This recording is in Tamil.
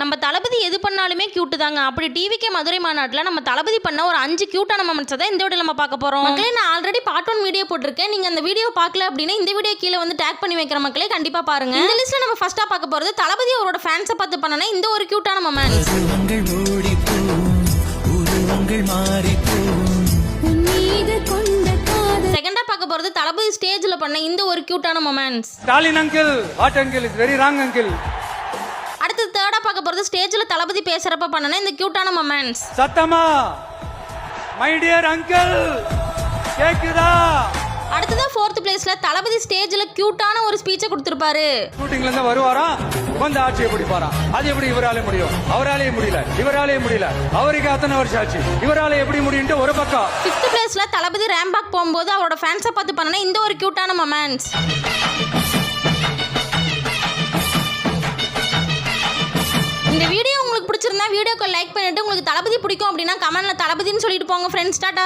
நம்ம தளபதி எது பண்ணாலுமே கியூட்டு தாங்க. அப்படி டிவிக்கே மதுரை மாநாட்டில் நம்ம தளபதி பண்ண ஒரு அஞ்சு கியூட்டான மொமெண்ட்ஸை தான் இந்த வீடியோ நம்ம பார்க்க போகிறோம் மக்களே நான் ஆல்ரெடி பார்ட் ஒன் வீடியோ போட்டிருக்கேன். நீங்கள் அந்த வீடியோ பார்க்கல அப்படின்னா இந்த வீடியோ கீழே வந்து டேக் பண்ணி வைக்கிற மக்களே கண்டிப்பாக பாருங்க. இந்த லிஸ்ட்டில் நம்ம ஃபஸ்ட்டாக பார்க்க போகிறது தளபதி அவரோட ஃபேன்ஸை பார்த்து பண்ணனா இந்த ஒரு கியூட்டான மொமெண்ட்ஸ் உருவங்கள் ஓடிப்போம். உருவங்கள் மாறிப்போம். உன்மீது கொண்ட காதல். செகண்டாக பார்க்க போகிறது தளபதி ஸ்டேஜில் பண்ண இந்த ஒரு கியூட்டான moments Stalin uncle, what uncle? It's very wrong uncle. அடுத்து தேர்டாக பார்க்க போகிறது ஸ்டேஜில் தளபதி பேசுகிறப்ப பண்ணனா இந்த கியூட்டான மொமெண்ட்ஸ் சத்தமா மை டியர் அங்கிள் கேக்குதா? அடுத்ததான் ஃபோர்த் பிளேஸில் தளபதி ஸ்டேஜில் கியூட்டான ஒரு ஸ்பீச்சை கொடுத்துருப்பாரு. ஷூட்டிங்ல இருந்து வருவாரா? வந்து ஆட்சியை பிடிப்பாரா? அது எப்படி இவராலே முடியும்? அவராலே முடியல. இவராலே முடியல. அவருக்கு அத்தனை வருஷம் ஆச்சு. இவரால எப்படி முடியும்ட்டு ஒரு பக்கம். ஃபிஃப்த் பிளேஸில் தளபதி ரேம்பாக் போகும்போது அவரோட ஃபேன்ஸை பார்த்து பண்ணனா இந்த ஒரு கியூட்டான மொமெண்ட்ஸ் இந்த வீடியோ உங்களுக்கு பிடிச்சிருந்தா வீடியோக்கு லைக் பண்ணிட்டு உங்களுக்கு தளபதி பிடிக்கும் அப்படின்னா கமெண்ட்ல தளபதின்னு சொல்லிட்டு போங்க ஃப்ரெண்ட்ஸ் டாட்டா